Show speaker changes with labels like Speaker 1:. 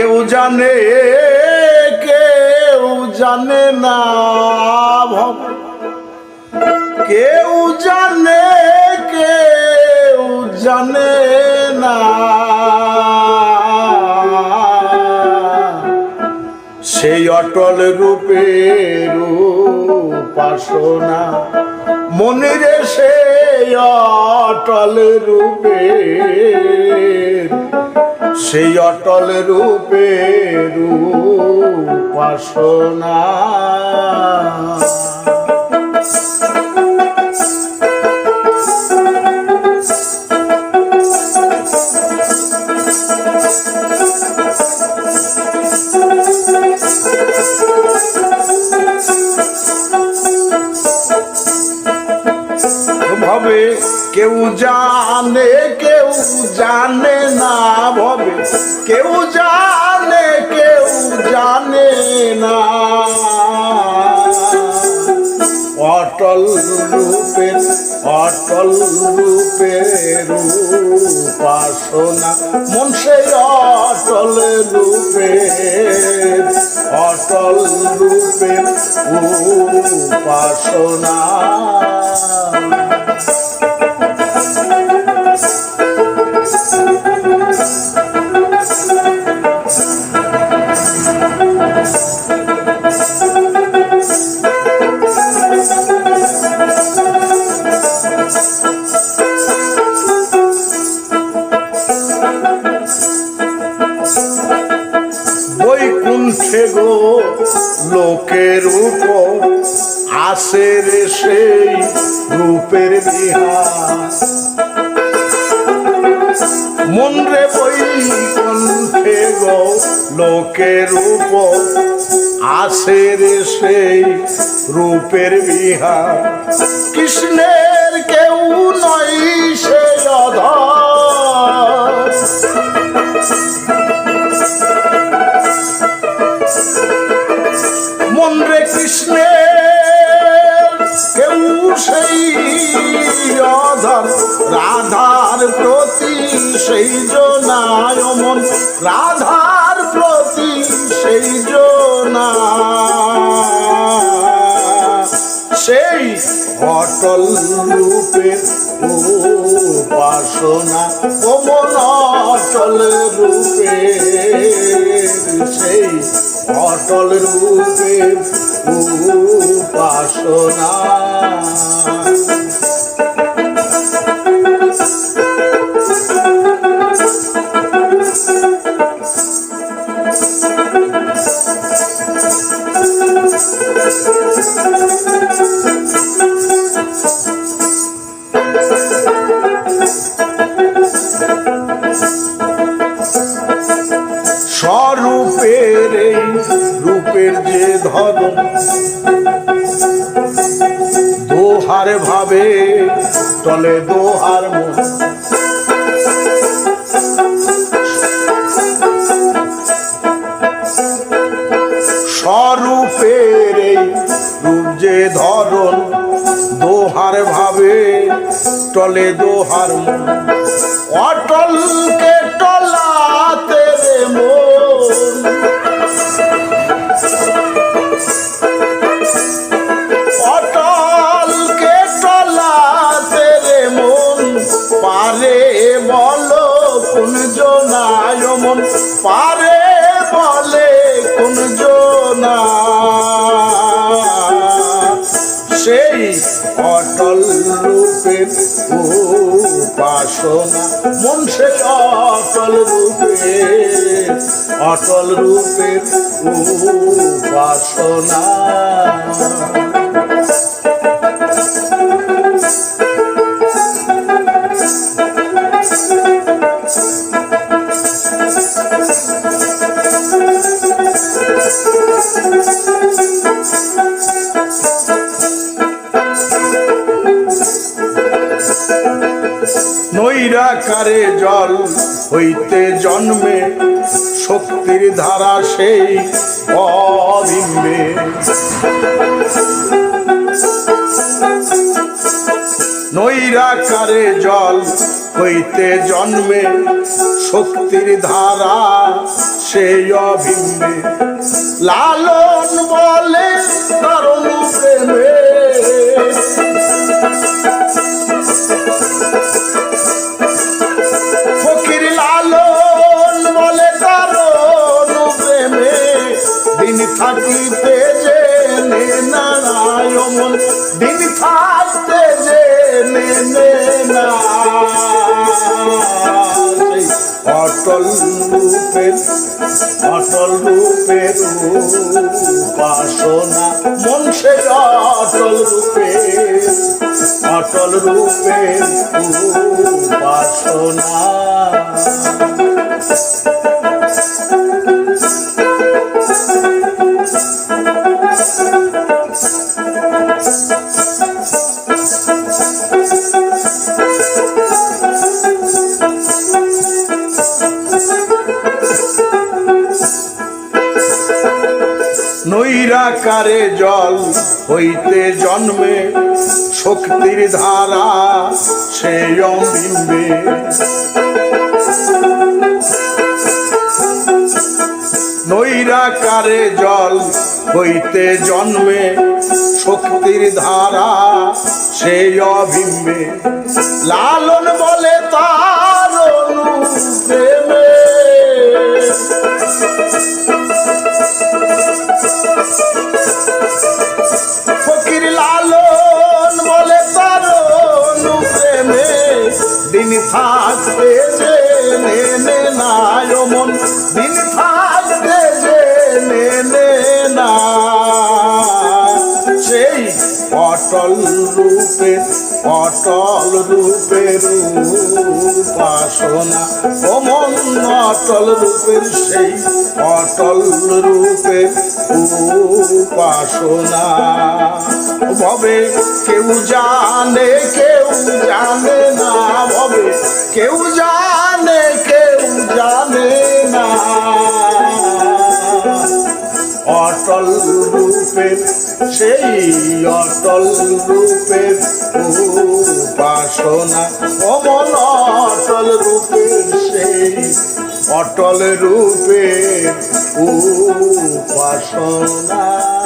Speaker 1: কেউ জানে কেউ জানে না কেউ জানে কেউ জানে না। সেই অটল রূপে রূপাসনা মনিরে সেই অটল রূপে সেই অটল রূপে রূপাসনা। ভবে কেউ জানে কেউ জানে না ভবে। কেউ জানে কেউ জানে না। অটল রূপের অটল রূপের উপাসনা মন সেই অটল রূপের অটল রূপের উপাসনা লোকের উপর আসে রে সেই রূপের মন রে বৈকুণ্ঠে গো, লোকের উপর আসে রে সেই রূপের বিহার। কৃষ্ণের কেউ নয় মন রে কৃষ্ণের কেউ সেই অধর। রাধার প্রতি সেই জনায় মন রাধার প্রতি সেই জনা। সেই অটল রূপে উপাসনা ও অটল রূপে সেই অটল রূপে উপাসনা। স্বরূপের এই রূপের যে ধরন দোহার ভাবে চলে দোহার স্বরূপের এই রূপ যে ধরন, দোহার ভাবে চলে দোহার অটলকে মন পারে বলে কোন সেই অটল রূপের উপাসনা, মন সে অটল রূপে অটল রূপের উপাসনা। নৈরাকারে জল হইতে জন্মে, শক্তির ধারা সেই অবিম্বে। নৈরাকারে জল হইতে জন্মে, শক্তির ধারা সেই অভিম্বে লালন বলে তরুণ প্রেমে অটল রূপের অটল রূপের উপাসনা। মন সে অটল রূপে অটল রূপের উপাসনা। নৈরাকারে জল হইতে জন্মে, শক্তির ধারা সেই অম্বিম্বে নৈরাকারে জল হইতে জন্মে, শক্তির ধারা সেই অভিম্বে লালন দিন থাকতে যে নে না মন দিন থাকতে যে নে না সেই অটল রূপে, অটল রূপের উপাসনা ও মন অটল রূপের সেই অটল রূপে উপাসনা ভবে কেউ জানে কেউ সেই অটল রূপের উপাসনা। অমন অটল রূপের সেই অটল রূপের উপাসনা।